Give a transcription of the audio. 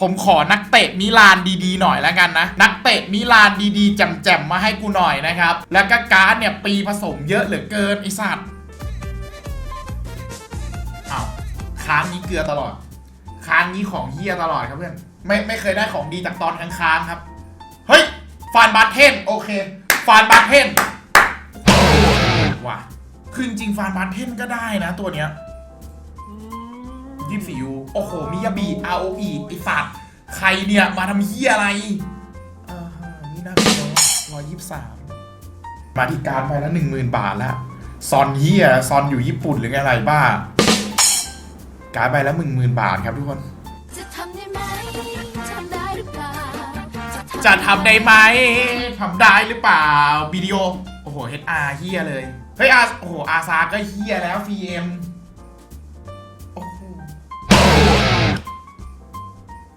ผมขอนักเตะมิลานดีๆหน่อยแล้วกันนะ นักเตะมิลานดีๆแจ่มๆมาให้กูหน่อยนะครับ แล้วก็การ์ดเนี่ยปีผสมเยอะเหลือเกินไอสัตว์อ้าวค้างนี้เกลือตลอด ค้างนี้ของเฮียตลอดครับเพื่อน ไม่ไม่เคยได้ของดีจากตอนค้างๆครับ เฮ้ย ฟานบาเทนโอเค ฟานบาเทนว่ะคือจริงฟานบาเทนก็ได้นะตัวเนี้ย ยี่สิบสี่ยูโอ้โห มิยาบีอาโออีไอสัตว์ใครเนี่ย มาทำเฮียอะไรอ่าฮะนี่น่าเป็นร้อยยี่สิบสามมาที่การดไปแล้วหนึ่งหมื่นบาทแล้วซอนเฮียซอนอยู่ญี่ปุ่นหรือไงอะไรบ้า การดไปแล้วหนึ่งหมื่นบาทครับทุกคน จะทำได้ไหมทำได้หรือเปล่าจะทำได้ไหมทำได้หรือเปล่าวิดีโอ โอ้โห HR เฮียเลย เฮ้ยอาโอ้โหอาซาก็เฮียแล้ว VM